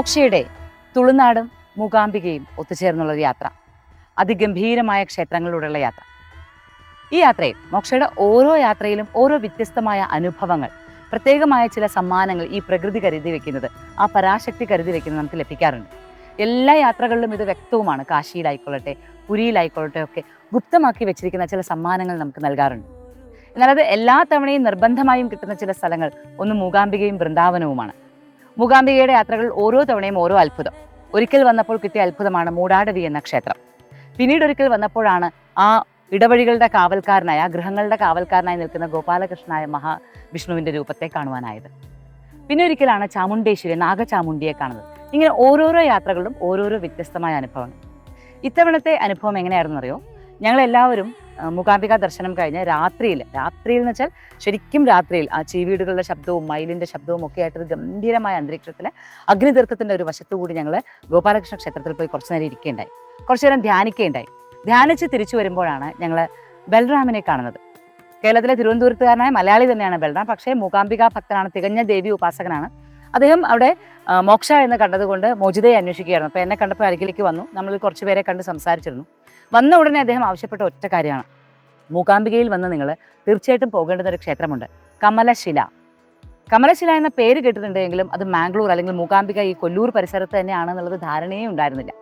മോക്ഷയുടെ തുളുനാടും മൂകാംബികയും ഒത്തുചേർന്നുള്ളൊരു യാത്ര. അതിഗംഭീരമായ ക്ഷേത്രങ്ങളിലൂടെയുള്ള യാത്ര. ഈ യാത്രയിൽ മോക്ഷയുടെ ഓരോ യാത്രയിലും ഓരോ വ്യത്യസ്തമായ അനുഭവങ്ങൾ പ്രത്യേകമായ ചില സമ്മാനങ്ങൾ ഈ പ്രകൃതി കരുതി വെക്കുന്നത് ആ പരാശക്തി കരുതി വെക്കുന്നത് നമുക്ക് ലഭിക്കാറുണ്ട്. എല്ലാ യാത്രകളിലും ഇത് വ്യക്തവുമാണ്. കാശിയിലായിക്കൊള്ളട്ടെ പുരിയിലായിക്കൊള്ളട്ടെ ഒക്കെ ഗുപ്തമാക്കി വെച്ചിരിക്കുന്ന ചില സമ്മാനങ്ങൾ നമുക്ക് നൽകാറുണ്ട്. എന്നാൽ അത് എല്ലാ തവണയും നിർബന്ധമായും കിട്ടുന്ന ചില സ്ഥലങ്ങൾ ഒന്ന് മൂകാംബികയും വൃന്ദാവനവുമാണ്. മൂകാംബികയുടെ യാത്രകൾ ഓരോ തവണയും ഓരോ അത്ഭുതം. ഒരിക്കൽ വന്നപ്പോൾ കിട്ടിയ അത്ഭുതമാണ് മൂടാടവി എന്ന ക്ഷേത്രം. പിന്നീട് ഒരിക്കൽ വന്നപ്പോഴാണ് ആ ഇടവഴികളുടെ കാവൽക്കാരനായ ഗൃഹങ്ങളുടെ കാവൽക്കാരനായി നിൽക്കുന്ന ഗോപാലകൃഷ്ണനായ മഹാവിഷ്ണുവിന്റെ രൂപത്തെ കാണുവാനായത്. പിന്നെ ഒരിക്കലാണ് ചാമുണ്ടേശ്വരി നാഗചാമുണ്ടിയെ കാണുന്നത്. ഇങ്ങനെ ഓരോരോ യാത്രകളിലും ഓരോരോ വ്യത്യസ്തമായ അനുഭവങ്ങൾ. ഇത്തവണത്തെ അനുഭവം എങ്ങനെയായിരുന്നു അറിയോ ആ, മൂകാംബിക ദർശനം കഴിഞ്ഞ് രാത്രിയിൽ രാത്രിയിൽ എന്ന് വെച്ചാൽ ശരിക്കും രാത്രിയിൽ ആ ചീവീടുകളുടെ ശബ്ദവും മയിലിന്റെ ശബ്ദവും ഒക്കെ ആയിട്ട് ഒരു ഗംഭീരമായ അന്തരീക്ഷത്തിൽ അഗ്നിതീർത്ഥത്തിന്റെ ഒരു വശത്തു കൂടി ഞങ്ങൾ ഗോപാലകൃഷ്ണ ക്ഷേത്രത്തിൽ പോയി കുറച്ചു നേരം ഇരിക്കുകയുണ്ടായി കുറച്ചു നേരം ധ്യാനിക്കുകയുണ്ടായി ധ്യാനിച്ച് തിരിച്ചു വരുമ്പോഴാണ് ഞങ്ങൾ ബൽറാമിനെ കാണുന്നത്. കേരളത്തിലെ തിരുവനന്തപുരത്തുകാരനായ മലയാളി തന്നെയാണ് ബൽറാം. പക്ഷേ മൂകാംബിക ഭക്തനാണ് തികഞ്ഞ ദേവി ഉപാസകനാണ്. അദ്ദേഹം അവിടെ മോക്ഷ എന്ന് കണ്ടതുകൊണ്ട് മോചിതയെ അന്വേഷിക്കുകയായിരുന്നു. അപ്പോൾ എന്നെ കണ്ടപ്പോൾ അരികിലേക്ക് വന്നു. നമ്മൾ കുറച്ച് പേരെ കണ്ട് സംസാരിച്ചിരുന്നു. വന്ന ഉടനെ അദ്ദേഹം ആവശ്യപ്പെട്ട ഒറ്റ കാര്യമാണ്. മൂകാംബികയിൽ വന്ന് നിങ്ങൾ തീർച്ചയായിട്ടും പോകേണ്ടുന്ന ഒരു ക്ഷേത്രമുണ്ട്. കമലശില. കമലശില എന്ന പേര് കേട്ടിട്ടുണ്ടെങ്കിലും അത് മാംഗ്ലൂർ അല്ലെങ്കിൽ മൂകാംബിക ഈ കൊല്ലൂർ പരിസരത്ത് തന്നെയാണെന്നുള്ളത് ധാരണയേ ഉണ്ടായിരുന്നില്ല.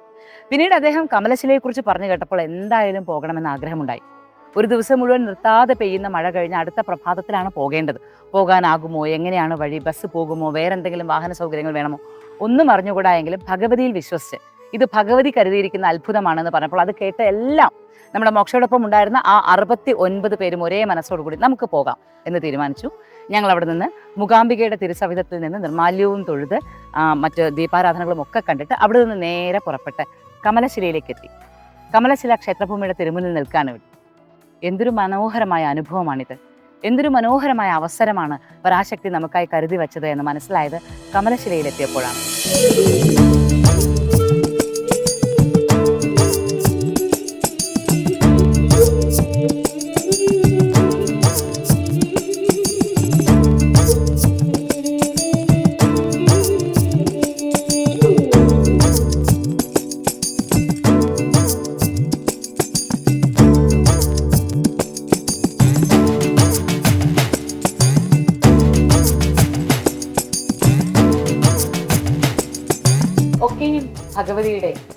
പിന്നീട് അദ്ദേഹം കമലശിലയെക്കുറിച്ച് പറഞ്ഞു കേട്ടപ്പോൾ എന്തായാലും പോകണമെന്ന് ആഗ്രഹമുണ്ടായി. ഒരു ദിവസം മുഴുവൻ നിർത്താതെ പെയ്യുന്ന മഴ കഴിഞ്ഞ് അടുത്ത പ്രഭാതത്തിലാണ് പോകേണ്ടത്. പോകാനാകുമോ? എങ്ങനെയാണ് വഴി? ബസ് പോകുമോ? വേറെന്തെങ്കിലും വാഹന സൗകര്യങ്ങൾ വേണമോ? ഒന്നും അറിഞ്ഞുകൂടാ എങ്കിലും ഭഗവതിയിൽ വിശ്വസിച്ച് ഇത് ഭഗവതി കരുതിയിരിക്കുന്ന അത്ഭുതമാണെന്ന് പറഞ്ഞപ്പോൾ അത് കേട്ട എല്ലാം നമ്മുടെ മോക്ഷയോടൊപ്പം ഉണ്ടായിരുന്ന ആ അറുപത്തി ഒൻപത് പേരും ഒരേ മനസ്സോടുകൂടി നമുക്ക് പോകാം എന്ന് തീരുമാനിച്ചു. ഞങ്ങൾ അവിടെ നിന്ന് മൂകാംബികയുടെ തിരുസവിധത്തിൽ നിന്ന് നിർമാല്യവും തൊഴുത് മറ്റ് ദീപാരാധനകളും ഒക്കെ കണ്ടിട്ട് അവിടെ നിന്ന് നേരെ പുറപ്പെട്ട് കമലശിലയിലേക്ക് എത്തി. കമലശില ക്ഷേത്രഭൂമിയുടെ തിരുമുന്നിൽ നിൽക്കാനും ഇവിടെ. എന്തൊരു മനോഹരമായ അനുഭവമാണിത്. എന്തൊരു മനോഹരമായ അവസരമാണ് പരാശക്തി നമുക്കായി കരുതി വച്ചത് എന്ന് മനസ്സിലായത് കമലശിലയിലെത്തിയപ്പോഴാണ്.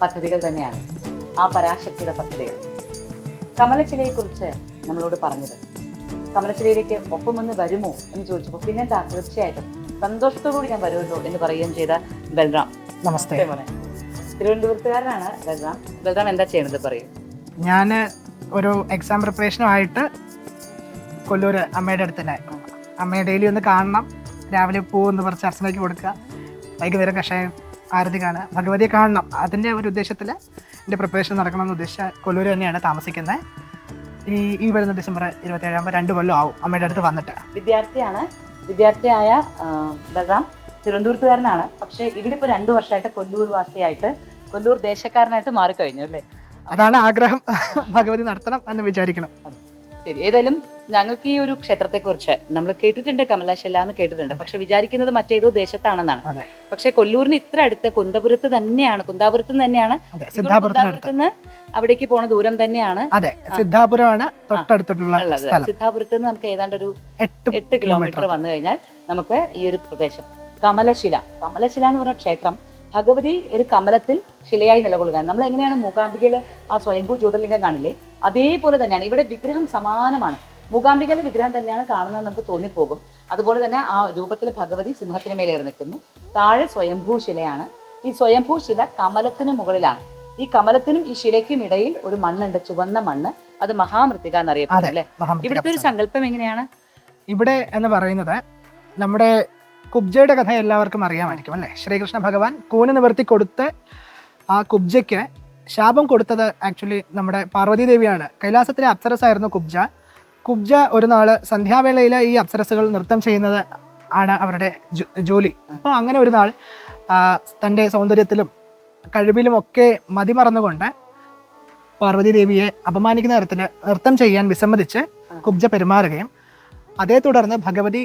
പദ്ധതികൾ തന്നെയാണ്. ആ പരാശക്തിയുടെ പദ്ധതികൾ. കമലച്ചിലയെക്കുറിച്ച് നമ്മളോട് പറഞ്ഞത്. കമലച്ചിലയിലേക്ക് ഒപ്പം ഒന്ന് വരുമോ എന്ന് ചോദിച്ചപ്പോൾ പിന്നെ എന്താ തീർച്ചയായിട്ടും സന്തോഷത്തോടുകൂടി ഞാൻ വരുമല്ലോ എന്ന് പറയുകയും ചെയ്ത ബൽറാം. നമസ്തേ. തിരുവനന്തപുരത്തുകാരനാണ് ബൽറാം. ബൽറാം എന്താ ചെയ്യണത് പറയൂ. ഞാൻ ഒരു എക്സാം പ്രിപ്പറേഷനുമായിട്ട് കൊല്ലൂർ അമ്മയുടെ അടുത്തുണ്ടായി അമ്മയെ ഡെയിലി ഒന്ന് കാണണം. രാവിലെ പൂവൊന്ന് കുറച്ച് അർച്ചനയ്ക്ക് കൊടുക്കുക. വൈകുന്നേരം കഷായം ആരതി കാണുക ഭഗവതിയെ കാണണം. അതിന്റെ ഒരു ഉദ്ദേശത്തിൽ എന്റെ പ്രിപ്പറേഷൻ നടക്കണമെന്ന് ഉദ്ദേശിച്ച കൊല്ലൂർ തന്നെയാണ് താമസിക്കുന്നത്. ഈ ഈ വരുന്ന ഡിസംബർ ഇരുപത്തേഴാകുമ്പോൾ രണ്ട് കൊല്ലം ആവും അമ്മയുടെ അടുത്ത് വന്നിട്ട്. വിദ്യാർത്ഥിയാണ്. വിദ്യാർത്ഥിയായ ബദാം തിരുവനന്തപുരത്തുകാരനാണ്. പക്ഷേ ഇവിടെ ഇപ്പോൾ രണ്ടു വർഷമായിട്ട് കൊല്ലൂർ വാസിയായിട്ട് കൊല്ലൂർ ദേശക്കാരനായിട്ട് മാറിക്കഴിഞ്ഞു അല്ലേ? അതാണ് ആഗ്രഹം. ഭഗവതി നടത്തണം എന്ന് വിചാരിക്കണം. ശരി. ഏതായാലും ഞങ്ങൾക്ക് ഈ ഒരു ക്ഷേത്രത്തെ കുറിച്ച് നമ്മൾ കേട്ടിട്ടുണ്ട് കമലാശല്ല എന്ന് കേട്ടിട്ടുണ്ട്. പക്ഷെ വിചാരിക്കുന്നത് മറ്റേതോ ദേശത്താണെന്നാണ്. പക്ഷെ കൊല്ലൂരിന് ഇത്ര അടുത്ത് കുന്തപുരത്ത് തന്നെയാണ് കുന്താപുരത്ത് തന്നെയാണ്. സിദ്ധാപുരത്തിനടുത്ത്. അവിടേക്ക് പോണ ദൂരം തന്നെയാണ്. അതെ സിദ്ധാപുരമാണ് സ്ഥലം. സിദ്ധാപുരത്ത് നിന്ന് നമുക്ക് ഏതാണ്ട് ഒരു എട്ട് കിലോമീറ്റർ വന്നു കഴിഞ്ഞാൽ നമുക്ക് ഈ ഒരു പ്രദേശം. കമലശില. കമലശില എന്ന് പറഞ്ഞ ക്ഷേത്രം ഭഗവതി ഒരു കമലത്തിൽ ശിലയായി നിലകൊള്ളുക നമ്മൾ എങ്ങനെയാണ് മൂകാംബികയിലെ ആ സ്വയംഭൂ ജ്യോതിർലിംഗം കാണില്ലേ? അതേപോലെ തന്നെയാണ്. ഇവിടെ വിഗ്രഹം സമാനമാണ്. മൂകാംബികയിലെ വിഗ്രഹം തന്നെയാണ് കാണുന്നത് നമുക്ക് തോന്നിപ്പോകും. അതുപോലെ തന്നെ ആ രൂപത്തിൽ ഭഗവതി സിംഹത്തിന് മേലേറി നിൽക്കുന്നു. താഴെ സ്വയംഭൂ ശിലയാണ്. ഈ സ്വയംഭൂ ശില കമലത്തിന് മുകളിലാണ്. ഈ കമലത്തിനും ഈ ശിലയ്ക്കും ഇടയിൽ ഒരു മണ്ണുണ്ട് ചുവന്ന മണ്ണ്. അത് മഹാമൃത്തിക എന്നറിയപ്പെടുന്നു അല്ലേ? ഇവിടുത്തെ ഒരു സങ്കല്പം എങ്ങനെയാണ്? ഇവിടെ എന്ന് പറയുന്നത് നമ്മുടെ കുബ്ജയുടെ കഥ എല്ലാവർക്കും അറിയാമായിരിക്കും അല്ലേ? ശ്രീകൃഷ്ണ ഭഗവാൻ കൂന നിവർത്തി കൊടുത്ത് ആ കുബ്ജയ്ക്ക് ശാപം കൊടുത്തത് ആക്ച്വലി നമ്മുടെ പാർവതി ദേവിയാണ് കൈലാസത്തിലെ അപ്സരസായിരുന്നു കുബ്ജ. കുബ്ജ ഒരു നാൾ സന്ധ്യാവേളയിൽ ഈ അപ്സരസുകൾ നൃത്തം ചെയ്യുന്നത് ആണ് അവരുടെ ജോലി. അപ്പോൾ അങ്ങനെ ഒരു നാൾ തന്റെ സൗന്ദര്യത്തിലും കഴിവിലും ഒക്കെ മതിമറന്നുകൊണ്ട് പാർവതി ദേവിയെ അപമാനിക്കുന്ന തരത്തിൽ നൃത്തം ചെയ്യാൻ വിസമ്മതിച്ച് കുബ്ജ പെരുമാറുകയും അതേ തുടർന്ന് ഭഗവതി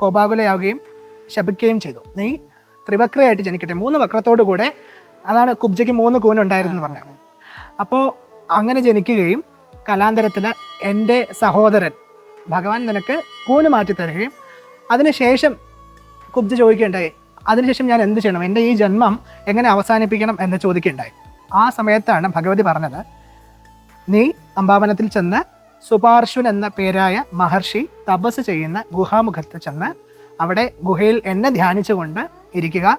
കോപാകുലയാവുകയും ശപിക്കുകയും ചെയ്തു. നീ ത്രിവക്രയായിട്ട് ജനിക്കട്ടെ മൂന്ന് വക്രത്തോടു കൂടെ അതാണ് കുബ്ജയ്ക്ക് മൂന്ന് കൂനുണ്ടായിരുന്നു പറഞ്ഞത്. അപ്പോൾ അങ്ങനെ ജനിക്കുകയും കലാന്തരത്തിൽ എന്റെ സഹോദരൻ ഭഗവാൻ നിനക്ക് കൂന് മാറ്റി തരുകയും അതിനുശേഷം കുബ്ജ ചോദിക്കുകയുണ്ടായി അതിനുശേഷം ഞാൻ എന്ത് ചെയ്യണം? എന്റെ ഈ ജന്മം എങ്ങനെ അവസാനിപ്പിക്കണം? എന്ന് ചോദിക്കുകയുണ്ടായി. ആ സമയത്താണ് ഭഗവതി പറഞ്ഞത് നീ അമ്പാവനത്തിൽ ചെന്ന് സുപാർശ്വൻ എന്ന പേരായ മഹർഷി തപസ് ചെയ്യുന്ന ഗുഹാമുഖത്ത് ചെന്ന് അവിടെ ഗുഹയിൽ എന്നെ ധ്യാനിച്ചുകൊണ്ട് ഇരിക്കുക.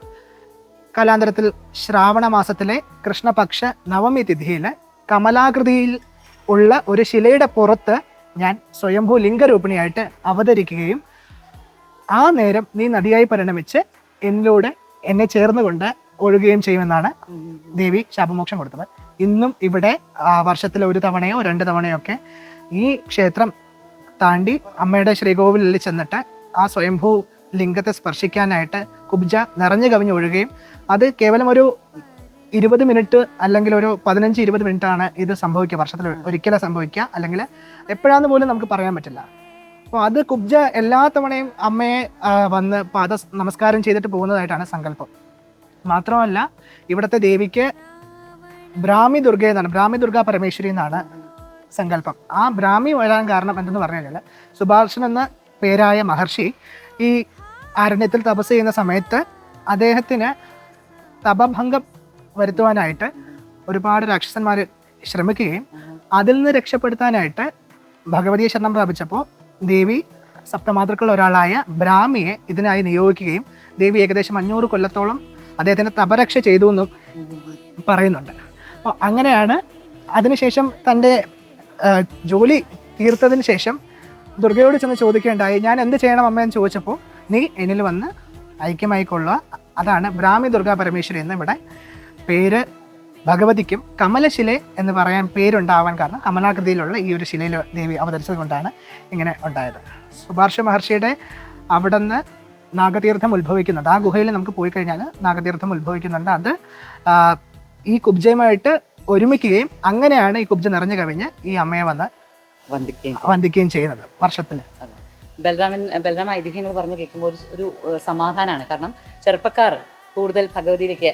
കലാന്തരത്തിൽ ശ്രാവണ മാസത്തിലെ കൃഷ്ണപക്ഷ നവമി തിഥിയിൽ കമലാകൃതിയിൽ ഉള്ള ഒരു ശിലയുടെ പുറത്ത് ഞാൻ സ്വയംഭൂ ലിംഗരൂപിണിയായിട്ട് അവതരിക്കുകയും ആ നേരം നീ നദിയായി പരിണമിച്ച് എന്നിലൂടെ എന്നെ ചേർന്നുകൊണ്ട് ഒഴുകുകയും ചെയ്യുമെന്നാണ് ദേവി ശാപമോക്ഷം കൊടുത്തത്. ഇന്നും ഇവിടെ വർഷത്തിൽ ഒരു തവണയോ രണ്ട് തവണയോ ഒക്കെ ഈ ക്ഷേത്രം താണ്ടി അമ്മയുടെ ശ്രീകോവിലിൽ ചെന്നിട്ട് ആ സ്വയംഭൂ ലിംഗത്തെ സ്പർശിക്കാനായിട്ട് കുബ്ജ നിറഞ്ഞു കവിഞ്ഞ് ഒഴുകുകയും അത് കേവലം ഒരു ഇരുപത് മിനിറ്റ് അല്ലെങ്കിൽ ഒരു പതിനഞ്ച് ഇരുപത് മിനിറ്റ് ആണ് ഇത് സംഭവിക്കുക. വർഷത്തിൽ ഒരിക്കലും സംഭവിക്കുക. അല്ലെങ്കിൽ എപ്പോഴാന്ന് പോലും നമുക്ക് പറയാൻ പറ്റില്ല. അപ്പോൾ അത് കുബ്ജ എല്ലാ തവണയും അമ്മയെ വന്ന് പാദ നമസ്കാരം ചെയ്തിട്ട് പോകുന്നതായിട്ടാണ് സങ്കല്പം. മാത്രമല്ല ഇവിടുത്തെ ദേവിക്ക് ബ്രാഹ്മി ദുർഗ എന്നാണ് ബ്രാഹ്മി ദുർഗ പരമേശ്വരി എന്നാണ് സങ്കല്പം. ആ ബ്രാഹ്മി വരാൻ കാരണം എന്തെന്ന് പറഞ്ഞു കഴിഞ്ഞാൽ സുഭാഷൻ എന്ന പേരായ മഹർഷി ഈ അരണ്യത്തിൽ തപസ് ചെയ്യുന്ന സമയത്ത് അദ്ദേഹത്തിന് തപഭംഗം വരുത്തുവാനായിട്ട് ഒരുപാട് രാക്ഷസന്മാർ ശ്രമിക്കുകയും അതിൽ നിന്ന് രക്ഷപ്പെടുത്താനായിട്ട് ഭഗവതിയെ ശരണം പ്രാപിച്ചപ്പോൾ ദേവി സപ്തമാതൃക്കളിൽ ഒരാളായ ബ്രാഹ്മിയെ ഇതിനായി നിയോഗിക്കുകയും ദേവി ഏകദേശം അഞ്ഞൂറ് കൊല്ലത്തോളം അദ്ദേഹത്തിന് തപരക്ഷ ചെയ്തു എന്നും പറയുന്നുണ്ട്. അപ്പോൾ അങ്ങനെയാണ് അതിനുശേഷം തന്റെ ജോലി തീർത്തതിന് ശേഷം ദുർഗയോട് ചെന്ന് ചോദിക്കേണ്ടായി ഞാൻ എന്ത് ചെയ്യണം അമ്മ? എന്ന് ചോദിച്ചപ്പോൾ നീ എന്നിൽ വന്ന് ഐക്യമായിക്കൊള്ളുക. അതാണ് ബ്രാഹ്മി ദുർഗാ പരമേശ്വരി എന്ന് ഇവിടെ പേര് ഭഗവതിക്കും കമലശില എന്ന് പറയാൻ പേരുണ്ടാവാൻ കാരണം കമലാകൃതിയിലുള്ള ഈ ഒരു ശിലയിൽ ദേവി അവതരിച്ചത് കൊണ്ടാണ് ഇങ്ങനെ ഉണ്ടായത്. സുഭാർഷ മഹർഷിയുടെ അവിടെ നിന്ന് നാഗതീർത്ഥം ഉത്ഭവിക്കുന്നുണ്ട്. ആ ഗുഹയിൽ നമുക്ക് പോയി കഴിഞ്ഞാൽ നാഗതീർത്ഥം ഉത്ഭവിക്കുന്നുണ്ട്. അത് ഈ കുബ്ജയുമായിട്ട് ഒരുമിക്കുകയും അങ്ങനെയാണ് ഈ കുബ്ജ നിറഞ്ഞു കവിഞ്ഞ് ഈ അമ്മയെ വന്ന് വന്ദിക്കുകയും ചെയ്യുന്നത് വർഷത്തിൽ ബലരാമൻ ബലരാമ ഐതിഹ്യങ്ങൾ പറഞ്ഞു കേൾക്കുമ്പോൾ ഒരു ഒരു സമാധാനമാണ് കാരണം ചെറുപ്പക്കാർ കൂടുതൽ ഭഗവതിയിലേക്ക്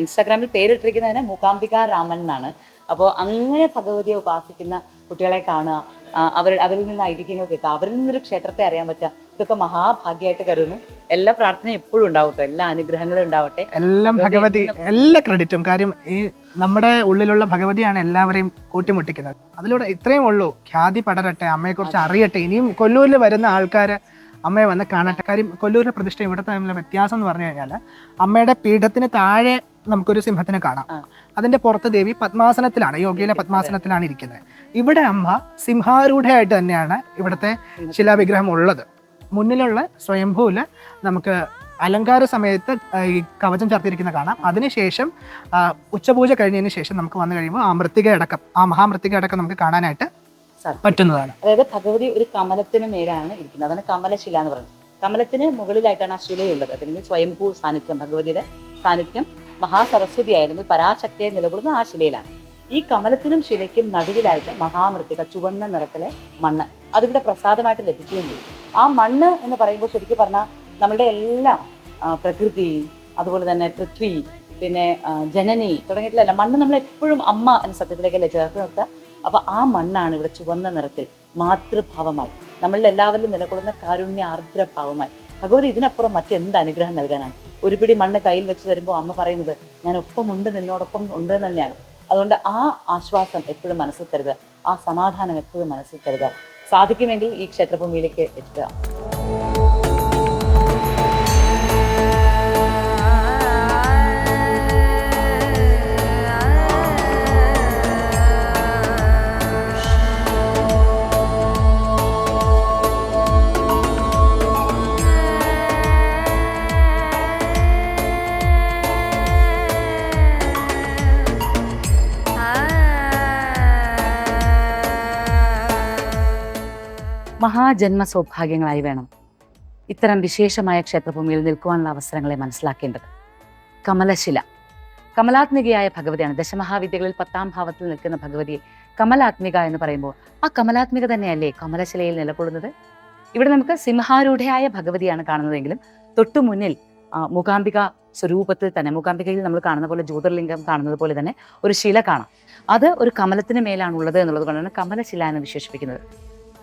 ഇൻസ്റ്റാഗ്രാമിൽ പേരിട്ടിരിക്കുന്നതിന് മൂകാംബിക രാമൻ എന്നാണ്. അപ്പോൾ അങ്ങനെ ഭഗവതിയെ ഉപാസിക്കുന്ന കുട്ടികളെ കാണുക അവർ അവരിൽ നിന്ന് ഐതിഹ്യങ്ങൾ കേൾക്കുക അവരിൽ നിന്നൊരു ക്ഷേത്രത്തെ അറിയാൻ പറ്റുക ഇതൊക്കെ മഹാഭാഗ്യമായിട്ട് കരുതുന്നു. എല്ലാ പ്രാർത്ഥനയും എപ്പോഴും ഉണ്ടാവട്ടെ എല്ലാ അനുഗ്രഹങ്ങളും ഉണ്ടാവട്ടെ. എല്ലാം ഭഗവതി എല്ലാ ക്രെഡിറ്റും കാര്യം ഈ നമ്മുടെ ഉള്ളിലുള്ള ഭഗവതിയാണ് എല്ലാവരെയും കൂട്ടിമുട്ടിക്കുന്നത്. അതിലൂടെ ഇത്രയും ഉള്ളൂ. ഖ്യാതി പടരട്ടെ അമ്മയെക്കുറിച്ച് അറിയട്ടെ ഇനിയും കൊല്ലൂരിൽ വരുന്ന ആൾക്കാർ അമ്മയെ വന്ന് കാണട്ടെ. കാര്യം കൊല്ലൂരിലെ പ്രതിഷ്ഠ ഇവിടുത്തെ തമ്മിലുള്ള വ്യത്യാസം എന്ന് പറഞ്ഞു കഴിഞ്ഞാൽ അമ്മയുടെ പീഠത്തിന് താഴെ നമുക്കൊരു സിംഹത്തിനെ കാണാം. അതിന്റെ പുറത്ത് ദേവി പത്മാസനത്തിലാണ് യോഗിയിലെ പത്മാസനത്തിലാണ് ഇരിക്കുന്നത്. ഇവിടെ അമ്മ സിംഹാരൂഢയായിട്ട് തന്നെയാണ് ഇവിടുത്തെ ശിലാവിഗ്രഹം ഉള്ളത്. മുന്നിലുള്ള സ്വയംഭൂൽ നമുക്ക് അലങ്കാര സമയത്ത് ഈ കവചം ചേർത്തിരിക്കുന്ന കാണാം. അതിനുശേഷം ഉച്ചപൂജ കഴിഞ്ഞതിന് ശേഷം നമുക്ക് വന്നു കഴിയുമ്പോൾ ആ മൃത്തിക അടക്കം ആ മഹാമൃത്തിക അടക്കം നമുക്ക് കാണാനായിട്ട്. പറ്റുന്നതാണ്. അതായത് ഭഗവതി ഒരു കമലത്തിന് മേലാണ് ഇരിക്കുന്നത്. അതാണ് കമലശില എന്ന് പറയുന്നത്. കമലത്തിന് മുകളിലായിട്ടാണ് ആ ശിലയുള്ളത്. അതിന് സ്വയംഭൂ സാന്നിധ്യം ഭഗവതിയുടെ സാന്നിധ്യം മഹാസരസ്വതി ആയിരുന്നു പരാശക്തിയെ നിലകൊള്ളുന്ന ആ ശിലയിലാണ്. ഈ കമലത്തിനും ശിലയ്ക്കും നടുവിലായിട്ട് മഹാമൃത്തിക ചുവന്ന നിറത്തിലെ മണ്ണ് അതിവിടെ പ്രസാദമായിട്ട് ലഭിക്കുകയും ചെയ്യും ആ മണ്ണ് എന്ന് പറയുമ്പോൾ ശരിക്കും പറഞ്ഞാൽ നമ്മളുടെ എല്ലാം പ്രകൃതി അതുപോലെ തന്നെ പൃഥ്വി പിന്നെ ജനനി തുടങ്ങിയിട്ടുള്ള മണ്ണ് നമ്മൾ എപ്പോഴും അമ്മ എന്ന സത്യത്തിലേക്കല്ലേ ചേർത്ത് നിർത്തുക? അപ്പൊ ആ മണ്ണാണ് ഇവിടെ ചുവന്ന നിറത്തിൽ മാതൃഭാവമായി നമ്മളിൽ എല്ലാവരിലും നിലകൊള്ളുന്ന കാരുണ്യ ആർദ്രഭാവമായി. ഭഗവതി ഇതിനപ്പുറം മറ്റെന്ത് അനുഗ്രഹം നൽകാനാണ്? ഒരു പിടി മണ്ണ് കയ്യിൽ വെച്ച് തരുമ്പോൾ അമ്മ പറയുന്നത് ഞാൻ ഒപ്പമുണ്ട് നിന്നോടൊപ്പം ഉണ്ട് തന്നെയാണ്. അതുകൊണ്ട് ആ ആശ്വാസം എപ്പോഴും മനസ്സിൽ തരുക ആ സമാധാനം എപ്പോഴും മനസ്സിൽ തരുക സാധിക്കുമെങ്കിൽ ഈ ക്ഷേത്രഭൂമിയിലേക്ക് എത്തുക. മഹാജന്മ സൗഭാഗ്യങ്ങളായി വേണം ഇത്തരം വിശേഷമായ ക്ഷേത്രഭൂമിയിൽ നിൽക്കുവാനുള്ള അവസരങ്ങളെ മനസ്സിലാക്കേണ്ടത്. കമലശില. കമലാത്മികയായ ഭഗവതിയാണ്. ദശമഹാവിദ്യകളിൽ പത്താം ഭാവത്തിൽ നിൽക്കുന്ന ഭഗവതിയെ കമലാത്മിക എന്ന് പറയുമ്പോൾ ആ കമലാത്മിക തന്നെയല്ലേ കമലശിലയിൽ നിലകൊള്ളുന്നത്? ഇവിടെ നമുക്ക് സിംഹാരൂഢയായ ഭഗവതിയാണ് കാണുന്നതെങ്കിലും തൊട്ടു മുന്നിൽ മൂകാംബിക സ്വരൂപത്തിൽ തന്നെ മൂകാംബികയിൽ നമ്മൾ കാണുന്ന പോലെ ജ്യോതിർലിംഗം കാണുന്നത് പോലെ തന്നെ ഒരു ശില കാണാം. അത് ഒരു കമലത്തിന് മേലാണ് ഉള്ളത് എന്നുള്ളത് കൊണ്ടാണ് കമലശില എന്ന് വിശേഷിപ്പിക്കുന്നത്.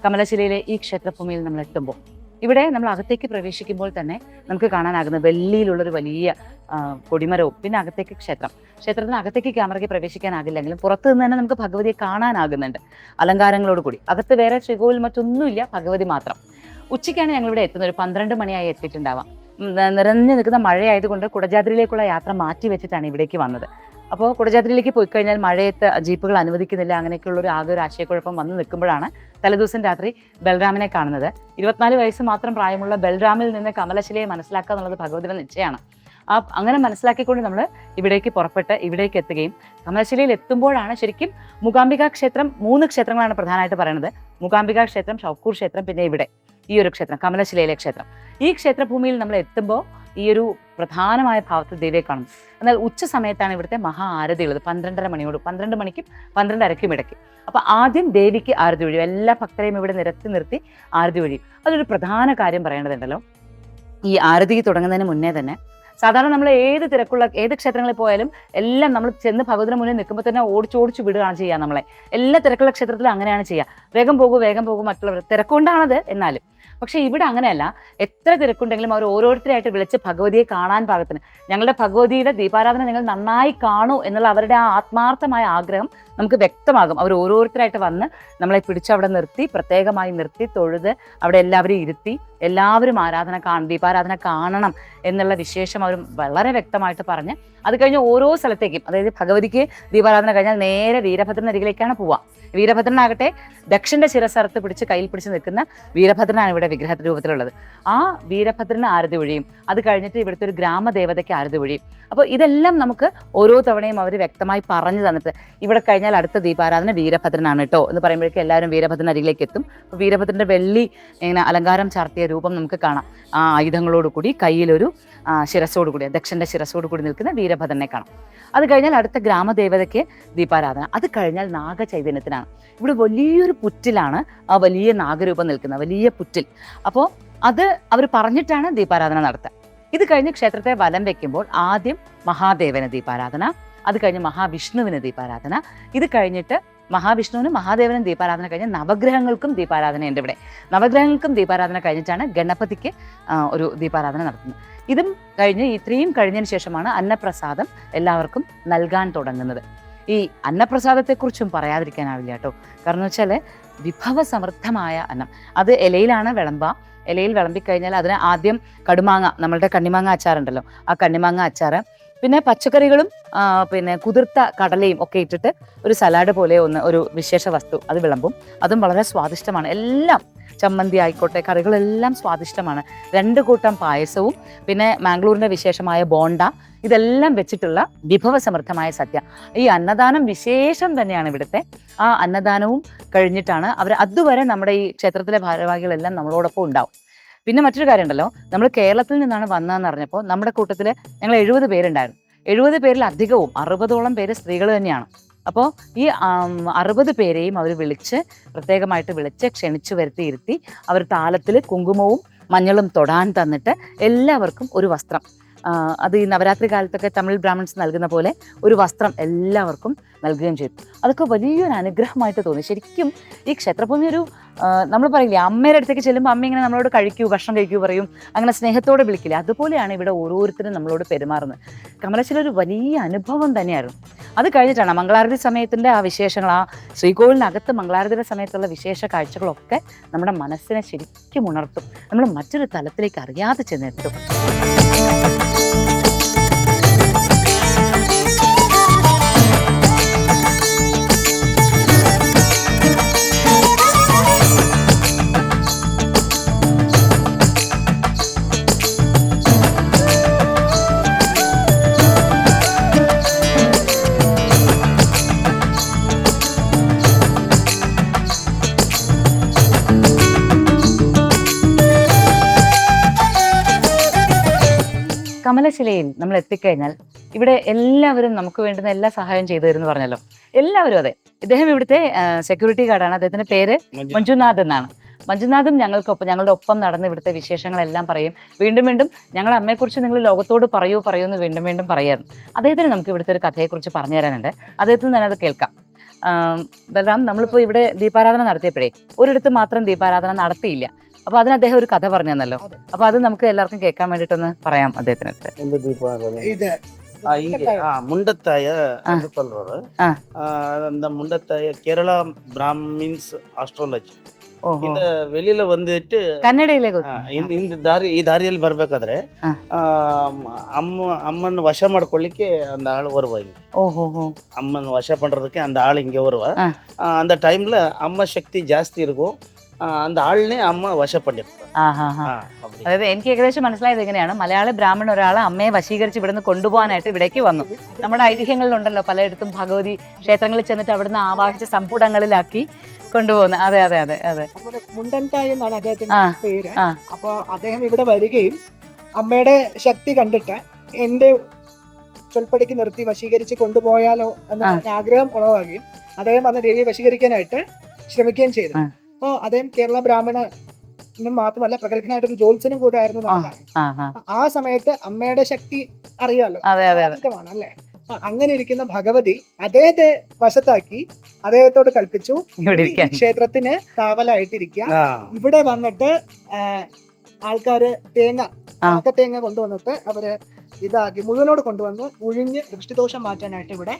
കമലശിലയിലെ ഈ ക്ഷേത്രഭൂമിയിൽ നമ്മൾ എത്തുമ്പോൾ ഇവിടെ നമ്മൾ അകത്തേക്ക് പ്രവേശിക്കുമ്പോൾ തന്നെ നമുക്ക് കാണാനാകുന്ന വെള്ളിയിലുള്ളൊരു വലിയ കൊടിമരവും പിന്നെ അകത്തേക്ക് ക്ഷേത്രം. ക്ഷേത്രത്തിന് അകത്തേക്ക് ക്യാമറയ്ക്ക് പ്രവേശിക്കാനാകില്ലെങ്കിലും പുറത്തു നിന്ന് തന്നെ നമുക്ക് ഭഗവതിയെ കാണാനാകുന്നുണ്ട് അലങ്കാരങ്ങളോട് കൂടി. അകത്ത് വേറെ ശ്രീകോവിൽ മറ്റൊന്നുമില്ല ഭഗവതി മാത്രം. ഉച്ചയ്ക്കാണ് ഞങ്ങൾ ഇവിടെ എത്തുന്നത്. ഒരു പന്ത്രണ്ട് മണിയായി എത്തിയിട്ടുണ്ടാവാം. നിറഞ്ഞു നിൽക്കുന്ന മഴയായതുകൊണ്ട് കുടജാദ്രിയിലേക്കുള്ള യാത്ര മാറ്റി വെച്ചിട്ടാണ് ഇവിടേക്ക് വന്നത്. അപ്പോൾ കുടജാദ്രിയിലേക്ക് പോയി കഴിഞ്ഞാൽ മഴയത്ത് ജീപ്പുകൾ അനുവദിക്കുന്നില്ല അങ്ങനെയൊക്കെയുള്ള ഒരു ആകെ ഒരു ആശയക്കുഴപ്പം വന്ന് നിൽക്കുമ്പോഴാണ് തലേദിവസം രാത്രി ബൽറാമിനെ കാണുന്നത്. ഇരുപത്തിനാല് വയസ്സ് മാത്രം പ്രായമുള്ള ബൽറാമിൽ നിന്ന് കമലശിലയെ മനസ്സിലാക്കുക എന്നുള്ളത് ഭഗവതിയുടെ നിശ്ചയമാണ്. ആ അങ്ങനെ മനസ്സിലാക്കിക്കൊണ്ട് നമ്മൾ ഇവിടേക്ക് പുറപ്പെട്ട് ഇവിടേക്ക് എത്തുകയും കമലശിലയിൽ എത്തുമ്പോഴാണ് ശരിക്കും മൂകാംബിക ക്ഷേത്രം മൂന്ന് ക്ഷേത്രങ്ങളാണ് പ്രധാനമായിട്ട് പറയുന്നത്. മൂകാംബിക ക്ഷേത്രം ഷൗക്കൂർ ക്ഷേത്രം പിന്നെ ഇവിടെ ഈ ഒരു ക്ഷേത്രം കമലശിലയിലെ ക്ഷേത്രം. ഈ ക്ഷേത്രഭൂമിയിൽ നമ്മൾ എത്തുമ്പോൾ ഈ ഒരു പ്രധാനമായ ഭാവത്തിൽ ദേവിയെ കാണും എന്നാൽ ഉച്ച സമയത്താണ് ഇവിടുത്തെ മഹാ ആരതി ഉള്ളത്. പന്ത്രണ്ടര മണിയോട് പന്ത്രണ്ട് മണിക്കും പന്ത്രണ്ടരയ്ക്കും ഇടയ്ക്ക്. അപ്പൊ ആദ്യം ദേവിക്ക് ആരതി ഒഴിയും. എല്ലാ ഭക്തരെയും ഇവിടെ നിരത്തി നിർത്തി ആരതി ഒഴിയും. അതൊരു പ്രധാന കാര്യം പറയേണ്ടതുണ്ടല്ലോ. ഈ ആരതി തുടങ്ങുന്നതിന് മുന്നേ തന്നെ സാധാരണ നമ്മൾ ഏത് തിരക്കുള്ള ഏത് ക്ഷേത്രങ്ങളിൽ പോയാലും എല്ലാം നമ്മൾ ചെന്ന് ഭഗവതിന് മുന്നിൽ നിൽക്കുമ്പോൾ തന്നെ ഓടിച്ചോടിച്ച് വിടുകയാണ് ചെയ്യുക നമ്മളെ. എല്ലാ തിരക്കുള്ള ക്ഷേത്രത്തിലും അങ്ങനെയാണ് ചെയ്യുക. വേഗം പോകും വേഗം പോകും മറ്റുള്ളവർ. തിരക്കുകൊണ്ടാണത് എന്നാലും. പക്ഷെ ഇവിടെ അങ്ങനെയല്ല. എത്ര തിരക്കുണ്ടെങ്കിലും അവർ ഓരോരുത്തരായിട്ട് വിളിച്ച് ഭഗവതിയെ കാണാൻ പാകത്തിന്. ഞങ്ങളുടെ ഭഗവതിയുടെ ദീപാരാധന നിങ്ങൾ നന്നായി കാണൂ എന്നുള്ള അവരുടെ ആ ആത്മാർത്ഥമായ ആഗ്രഹം നമുക്ക് വ്യക്തമാകും. അവർ ഓരോരുത്തരായിട്ട് വന്ന് നമ്മളെ പിടിച്ച് അവിടെ നിർത്തി പ്രത്യേകമായി നിർത്തി തൊഴുത് അവിടെ എല്ലാവരും ഇരുത്തി എല്ലാവരും ആരാധന കാണും ദീപാരാധന കാണണം എന്നുള്ള വിശേഷം അവർ വളരെ വ്യക്തമായിട്ട് പറഞ്ഞ് അത് കഴിഞ്ഞ് ഓരോ സ്ഥലത്തേക്കും അതായത് ഭഗവതിക്ക് ദീപാരാധന കഴിഞ്ഞാൽ നേരെ വീരഭദ്രനരികിലേക്കാണ് പോവുക വീരഭദ്രനാകട്ടെ ദക്ഷന്റെ ശിരസർത്ത് പിടിച്ച് കയ്യിൽ പിടിച്ച് നിൽക്കുന്ന വീരഭദ്രനാണ് ഇവിടെ വിഗ്രഹ രൂപത്തിലുള്ളത്. ആ വീരഭദ്രന് ആരതി ഒഴിയും അത് കഴിഞ്ഞിട്ട് ഇവിടുത്തെ ഒരു ഗ്രാമദേവതയ്ക്ക് ആരതി ഒഴിയും അപ്പോൾ ഇതെല്ലാം നമുക്ക് ഓരോ തവണയും അവർ വ്യക്തമായി പറഞ്ഞു തന്നിട്ട് ഇവിടെ കഴിഞ്ഞാൽ അടുത്ത ദീപാരാധന വീരഭദ്രനാണ് കേട്ടോ എന്ന് പറയുമ്പോഴേക്കും എല്ലാവരും വീരഭദ്രൻ അരികിലേക്ക് എത്തും. അപ്പോൾ വീരഭദ്രന്റെ വെള്ളി ഇങ്ങനെ അലങ്കാരം ചാർത്തിയ രൂപം നമുക്ക് കാണാം. ആ ആയുധങ്ങളോട് കൂടി കയ്യിലൊരു ശിരസോടുകൂടി ശിരസ്സോട് കൂടി ദക്ഷന്റെ ശിരസ്സോട് കൂടി നിൽക്കുന്ന വീരഭദ്രനെ കാണാം. അത് കഴിഞ്ഞാൽ അടുത്ത ഗ്രാമദേവതയ്ക്ക് ദീപാരാധന. അത് കഴിഞ്ഞാൽ നാഗചൈതന്യത്തിനാണ്. ഇവിടെ വലിയൊരു പുറ്റിലാണ് ആ വലിയ നാഗരൂപം നിൽക്കുന്നത് വലിയ പുറ്റിൽ. അപ്പോൾ അത് അവർ പറഞ്ഞിട്ടാണ് ദീപാരാധന നടത്തുക ഇത് കഴിഞ്ഞ് ക്ഷേത്രത്തെ വലം വെക്കുമ്പോൾ ആദ്യം മഹാദേവന ദീപാരാധന അത് കഴിഞ്ഞ് മഹാവിഷ്ണുവിന് ദീപാരാധന ഇത് കഴിഞ്ഞിട്ട് മഹാവിഷ്ണുവിനും മഹാദേവനും ദീപാരാധന കഴിഞ്ഞ് നവഗ്രഹങ്ങൾക്കും ദീപാരാധനയുണ്ട് ഇവിടെ. നവഗ്രഹങ്ങൾക്കും ദീപാരാധന കഴിഞ്ഞിട്ടാണ് ഗണപതിക്ക് ഒരു ദീപാരാധന നടത്തുന്നത്. ഇതും കഴിഞ്ഞ് ഇത്രയും കഴിഞ്ഞതിന് ശേഷമാണ് അന്നപ്രസാദം എല്ലാവർക്കും നൽകാൻ തുടങ്ങുന്നത്. ഈ അന്നപ്രസാദത്തെക്കുറിച്ചും പറയാതിരിക്കാനാവില്ല കേട്ടോ. കാരണം വെച്ചാൽ വിഭവസമൃദ്ധമായ അന്നം. അത് ഇലയിലാണ് വിളമ്പ ഇലയിൽ വിളമ്പിക്കഴിഞ്ഞാൽ അതിന് ആദ്യം കടുമാങ്ങ നമ്മളുടെ കണ്ണിമാങ്ങ അച്ചാറുണ്ടല്ലോ ആ കണ്ണിമാങ്ങ അച്ചാറ്. പിന്നെ പച്ചക്കറികളും പിന്നെ കുതിർത്ത കടലയും ഒക്കെ ഇട്ടിട്ട് ഒരു സലാഡ് പോലെ ഒന്ന് ഒരു വിശേഷ വസ്തു അത് വിളമ്പും. അതും വളരെ സ്വാദിഷ്ടമാണ്. എല്ലാം ചമ്മന്തി ആയിക്കോട്ടെ കറികളെല്ലാം സ്വാദിഷ്ടമാണ്. രണ്ട് കൂട്ടം പായസവും പിന്നെ മാംഗ്ലൂരിന്റെ വിശേഷമായ ബോണ്ട ഇതെല്ലാം വെച്ചിട്ടുള്ള വിഭവസമൃദ്ധമായ സദ്യ. ഈ അന്നദാനം വിശേഷം തന്നെയാണ് ഇവിടുത്തെ. ആ അന്നദാനവും കഴിഞ്ഞിട്ടാണ് അവർ അതുവരെ നമ്മുടെ ഈ ക്ഷേത്രത്തിലെ ഭാരവാഹികളെല്ലാം നമ്മളോടൊപ്പം ഉണ്ടാവും. പിന്നെ മറ്റൊരു കാര്യം ഉണ്ടല്ലോ നമ്മൾ കേരളത്തിൽ നിന്നാണ് വന്നതെന്ന് അറിഞ്ഞപ്പോൾ നമ്മുടെ കൂട്ടത്തിൽ ഞങ്ങൾ എഴുപത് പേരുണ്ടായിരുന്നു. എഴുപത് പേരിൽ അധികവും അറുപതോളം പേര് സ്ത്രീകൾ തന്നെയാണ്. അപ്പോൾ ഈ അറുപത് പേരെയും അവർ വിളിച്ച് പ്രത്യേകമായിട്ട് വിളിച്ച് ക്ഷണിച്ചു വരുത്തിയിരുത്തി അവർ താലത്തിൽ കുങ്കുമവും മഞ്ഞളും തൊടാൻ തന്നിട്ട് എല്ലാവർക്കും ഒരു വസ്ത്രം. അത് ഈ നവരാത്രി കാലത്തൊക്കെ തമിഴ് ബ്രാഹ്മിൻസ് നൽകുന്ന പോലെ ഒരു വസ്ത്രം എല്ലാവർക്കും നൽകുകയും ചെയ്തു. അതൊക്കെ വലിയൊരു അനുഗ്രഹമായിട്ട് തോന്നി. ശരിക്കും ഈ ക്ഷേത്രഭൂമി ഒരു നമ്മൾ പറയില്ലേ അമ്മയുടെ അടുത്തേക്ക് ചെല്ലുമ്പോൾ അമ്മ ഇങ്ങനെ നമ്മളോട് കഴിക്കൂ ഭക്ഷണം കഴിക്കൂ പറയും അങ്ങനെ സ്നേഹത്തോടെ വിളിക്കില്ല? അതുപോലെയാണ് ഇവിടെ ഓരോരുത്തരും നമ്മളോട് പെരുമാറുന്നത്. കമലശ്ശേരി ഒരു വലിയ അനുഭവം തന്നെയായിരുന്നു. അത് കഴിഞ്ഞിട്ടാണ് മംഗളാരതി സമയത്തിന്റെ ആ വിശേഷങ്ങൾ ആ ശ്രീകോവിലിനകത്ത് മംഗളാരതിയുടെ സമയത്തുള്ള വിശേഷ കാഴ്ചകളൊക്കെ നമ്മുടെ മനസ്സിനെ ശരിക്കും ഉണർത്തും. നമ്മൾ മറ്റൊരു തലത്തിലേക്ക് അറിയാതെ ചെന്നെത്തും. കമലശിലയിൽ നമ്മൾ എത്തിക്കഴിഞ്ഞാൽ ഇവിടെ എല്ലാവരും നമുക്ക് വേണ്ടുന്ന എല്ലാ സഹായം ചെയ്തു തരുമെന്ന് പറഞ്ഞല്ലോ. എല്ലാവരും അതെ. ഇദ്ദേഹം ഇവിടുത്തെ സെക്യൂരിറ്റി ഗാർഡാണ് അദ്ദേഹത്തിന്റെ പേര് മഞ്ജുനാഥ്. എന്നാണ്. മഞ്ജുനാഥും ഞങ്ങൾക്കൊപ്പം ഞങ്ങളുടെ ഒപ്പം നടന്ന് ഇവിടുത്തെ വിശേഷങ്ങളെല്ലാം പറയും. വീണ്ടും വീണ്ടും ഞങ്ങളുടെ അമ്മയെക്കുറിച്ച് നിങ്ങൾ ലോകത്തോട് പറയൂ പറയൂ എന്ന് വീണ്ടും വീണ്ടും പറയാറുണ്ട് അദ്ദേഹത്തിന് നമുക്ക് ഇവിടുത്തെ ഒരു കഥയെക്കുറിച്ച് പറഞ്ഞു തരാനുണ്ട്. അദ്ദേഹത്തിന് തന്നെ അത് കേൾക്കാം. ബലറാം നമ്മളിപ്പോൾ ഇവിടെ ദീപാരാധന നടത്തിയപ്പോഴേ ഒരിടത്ത് മാത്രം ദീപാരാധന നടത്തിയില്ല. അപ്പൊ അതിന് അദ്ദേഹം ഒരു കഥ പറഞ്ഞല്ലോ അപ്പൊ അത് നമുക്ക് എല്ലാവർക്കും കേൾക്കാൻ വേണ്ടിട്ടൊന്ന് പറയാം അദ്ദേഹത്തിന് ഇത് முண்டத்தாய சொல்றாரு அந்த முண்டத்தாய கேரளா பிராமின்ஸ் ಆಸ್ಟ್ರಾಲಜಿ இந்த வெளியில வந்துட்டு ಕನ್ನಡದಲ್ಲಿ இந்த ದಾರಿ ಈ ದಾರಿಯಲ್ಲಿ ಬರ್ಬೇಕಾದ್ರೆ ಅಮ್ಮ ಅಮ್ಮನ ವಶ ಮಾಡ್ಕೊಳ್ಳಿಕ್ಕೆ அந்த ஆள் வருவா இங்க அம்மன் வச பண்றதுக்கு அந்த ஆள் இங்க வருவா அந்த டைம்ல அம்மா சக்தி ஜாஸ்தி இருக்கும் அந்த ஆள்னே அம்மா வச பண்ணிருப்பாங்க ആ ഹാ ഹാ ஆ, அப்படி അതായത് എനിക്ക് ഏകദേശം മനസ്സിലായത് എങ്ങനെയാണ് മലയാള ബ്രാഹ്മണ ഒരാളെ അമ്മയെ വശീകരിച്ച് ഇവിടുന്ന് കൊണ്ടുപോകാനായിട്ട് ഇവിടേക്ക് വന്നു നമ്മുടെ ഐതിഹ്യങ്ങളിലുണ്ടല്ലോ പലയിടത്തും ഭഗവതി ക്ഷേത്രങ്ങളിൽ ചെന്നിട്ട് അവിടുന്ന് ആവാഹിച്ച സംപുടങ്ങളിലാക്കി കൊണ്ടുപോകുന്നത് അതെ അതെ അതെ അതെ അതുപോലെ മുണ്ടൻതായി എന്നാണ് അദ്ദേഹത്തിന്റെ ആ. പേര് ആ. അപ്പൊ അദ്ദേഹം ഇവിടെ വരികയും അമ്മയുടെ ശക്തി കണ്ടിട്ട് എന്റെ ചൊൽപ്പടിക്ക് നിർത്തി വശീകരിച്ച് കൊണ്ടുപോയാലോ എന്ന ആ. ഒരു ആഗ്രഹം ഉളവാകുകയും അദ്ദേഹം വന്ന് ദേവിയെ വശീകരിക്കാനായിട്ട് ശ്രമിക്കുകയും ചെയ്തു ആ. അപ്പോ അദ്ദേഹം കേരള ബ്രാഹ്മണ മാത്രമല്ല പ്രഗത്ഭനായിട്ടൊരു ജോത്സനും കൂടെ ആയിരുന്നു. ആ സമയത്ത് അമ്മയുടെ ശക്തി അറിയാലോ? അതെ അതെ അതെ. ാണ് അല്ലേ? അങ്ങനെ ഇരിക്കുന്ന ഭഗവതി അദ്ദേഹത്തെ വശത്താക്കി അദ്ദേഹത്തോട് കൽപ്പിച്ചു. ക്ഷേത്രത്തിന് കാവലായിട്ടിരിക്കുക ഇവിടെ വന്നിട്ട് ആൾക്കാര് തേങ്ങ ആക്ക തേങ്ങ കൊണ്ടുവന്നിട്ട് അവർ ഇതാക്കി മുഴുവനോട് കൊണ്ടുവന്ന് ഉഴിഞ്ഞ് ദൃഷ്ടിദോഷം മാറ്റാനായിട്ട് ഇവിടെ.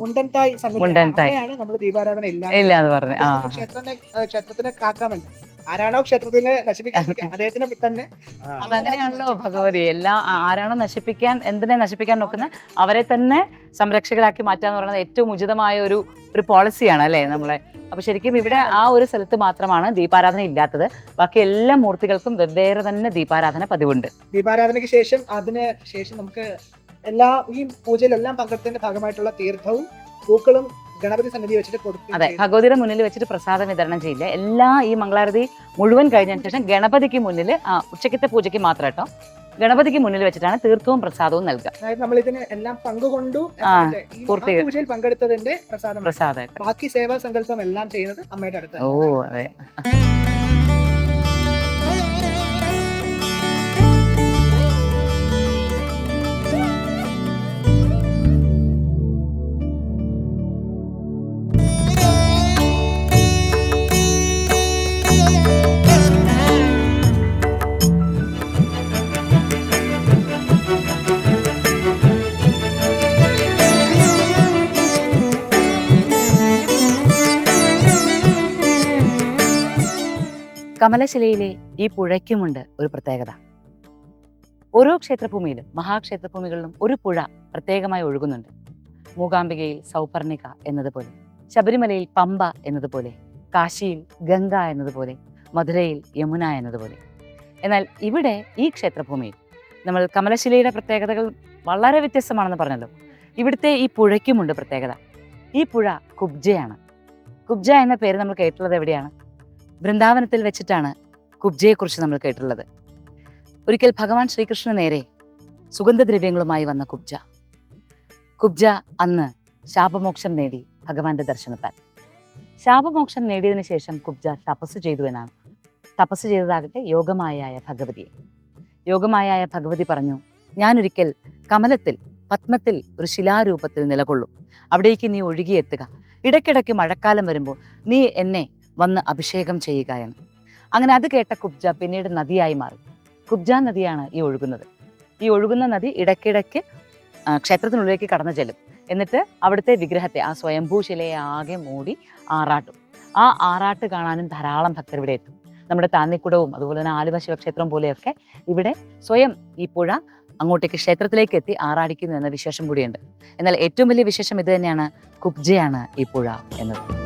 മുണ്ടൻതായി സന്നിധി മുണ്ടൻതായ്. അവിടെയാണ് നമ്മൾ ദീപാരാധന ഇല്ല ഇല്ല എന്ന് പറഞ്ഞു. ആ. ക്ഷേത്രത്തിനെ കാക്കാൻ ആരാണോ ക്ഷേത്രത്തിനെ നശിപ്പിക്കാൻ അദ്ദേഹത്തിനെ തന്നെ. അതങ്ങനെയാണല്ലോ ഭഗവതി. എല്ലാം ആരാണോ നശിപ്പിക്കാൻ എന്തിനെ നശിപ്പിക്കാൻ നോക്കുന്ന അവരെ തന്നെ സംരക്ഷകരാക്കി മാറ്റുക എന്ന് പറയുന്നത് ഏറ്റവും ഉചിതമായ ഒരു ഒരു പോളിസിയാണ് അല്ലേ നമ്മളെ? അപ്പൊ ശരിക്കും ഇവിടെ ആ ഒരു സ്ഥലത്ത് മാത്രമാണ് ദീപാരാധന ഇല്ലാത്തത്. ബാക്കി എല്ലാ മൂർത്തികൾക്കും വെവ്വേറെ തന്നെ ദീപാരാധന പതിവുണ്ട്. ദീപാരാധനയ്ക്ക് ശേഷം അതിന് ശേഷം നമുക്ക് എല്ലാ ഈ പൂജയിലെല്ലാം പങ്കെടുത്തതിന്റെ ഭാഗമായിട്ടുള്ള തീർത്ഥവും പൂക്കളും ഗണപതി സന്നിധി വെച്ചിട്ട് കൊടുക്കും അതെ ഭഗവതിയുടെ മുന്നിൽ വെച്ചിട്ട് പ്രസാദം വിതരണം ചെയ്യില്ല. എല്ലാ ഈ മംഗളാരതി മുഴുവൻ കഴിഞ്ഞതിന് ശേഷം ഗണപതിക്ക് മുന്നിൽ ആ ഉച്ചക്കത്തെ പൂജയ്ക്ക് മാത്രം കേട്ടോ. ഗണപതിക്ക് മുന്നിൽ വെച്ചിട്ടാണ് തീർത്ഥവും പ്രസാദവും നൽകുക. അതായത് നമ്മൾ ഇതിന് എല്ലാം പങ്കുകൊണ്ടു പൂജയിൽ പങ്കെടുത്തതിന്റെ പ്രസാദം പ്രസാദം. ബാക്കി സേവാ സങ്കല്പം എല്ലാം ചെയ്യുന്നത് അമ്മയുടെ അടുത്ത് ഓ അതെ. കമലശിലയിലെ ഈ പുഴയ്ക്കുമുണ്ട് ഒരു പ്രത്യേകത. ഓരോ ക്ഷേത്രഭൂമിയിലും മഹാക്ഷേത്രഭൂമികളിലും ഒരു പുഴ പ്രത്യേകമായി ഒഴുകുന്നുണ്ട്. മൂകാംബികയിൽ സൗപർണിക എന്നതുപോലെ ശബരിമലയിൽ പമ്പ എന്നതുപോലെ കാശിയിൽ ഗംഗ എന്നതുപോലെ മധുരയിൽ യമുന എന്നതുപോലെ. എന്നാൽ ഇവിടെ ഈ ക്ഷേത്രഭൂമിയിൽ നമ്മൾ കമലശിലയുടെ പ്രത്യേകതകൾ വളരെ വ്യത്യസ്തമാണെന്ന് പറഞ്ഞല്ലോ. ഇവിടുത്തെ ഈ പുഴയ്ക്കുമുണ്ട് പ്രത്യേകത. ഈ പുഴ കുബ്ജയാണ്. കുബ്ജ എന്ന പേര് നമ്മൾ കേട്ടുള്ളത് എവിടെയാണ്? വൃന്ദാവനത്തിൽ വെച്ചിട്ടാണ് കുബ്ജയെക്കുറിച്ച് നമ്മൾ കേട്ടുള്ളത് ഒരിക്കൽ ഭഗവാൻ ശ്രീകൃഷ്ണന് നേരെ സുഗന്ധദ്രവ്യങ്ങളുമായി വന്ന കുബ്ജ. കുബ്ജ അന്ന് ശാപമോക്ഷം നേടി ഭഗവാന്റെ ദർശനത്താൽ. ശാപമോക്ഷം നേടിയതിനു ശേഷം കുബ്ജ തപസ് ചെയ്തു എന്നാണ്. തപസ് ചെയ്തതാകട്ടെ യോഗമായായ ഭഗവതിയെ. യോഗമായായ ഭഗവതി പറഞ്ഞു ഞാനൊരിക്കൽ കമലത്തിൽ പത്മത്തിൽ ഒരു ശിലാരൂപത്തിൽ നിലകൊള്ളും. അവിടേക്ക് നീ ഒഴുകിയെത്തുക. ഇടയ്ക്കിടയ്ക്ക് മഴക്കാലം വരുമ്പോൾ നീ എന്നെ വന്ന് അഭിഷേകം ചെയ്യുക എന്ന് അങ്ങനെ അത് കേട്ട കുബ്ജ പിന്നീട് നദിയായി മാറി. കുബ്ജ നദിയാണ് ഈ ഒഴുകുന്നത്. ഈ ഒഴുകുന്ന നദി ഇടയ്ക്കിടയ്ക്ക് ക്ഷേത്രത്തിനുള്ളിലേക്ക് കടന്നു ചെല്ലും. എന്നിട്ട് അവിടുത്തെ വിഗ്രഹത്തെ ആ സ്വയംഭൂ ശിലയെ ആകെ മൂടി ആറാട്ടും. ആ ആറാട്ട് കാണാനും ധാരാളം ഭക്തർ ഇവിടെ എത്തും. നമ്മുടെ താന്നിക്കുടവും അതുപോലെ തന്നെ ആലുവ ശിവക്ഷേത്രം പോലെയൊക്കെ ഇവിടെ സ്വയം ഈ പുഴ അങ്ങോട്ടേക്ക് ക്ഷേത്രത്തിലേക്ക് എത്തി ആറാടിക്കുന്നു എന്ന വിശേഷം കൂടിയുണ്ട്. എന്നാൽ ഏറ്റവും വലിയ വിശേഷം ഇത് തന്നെയാണ് കുബ്ജയാണ് ഈ പുഴ എന്നത്.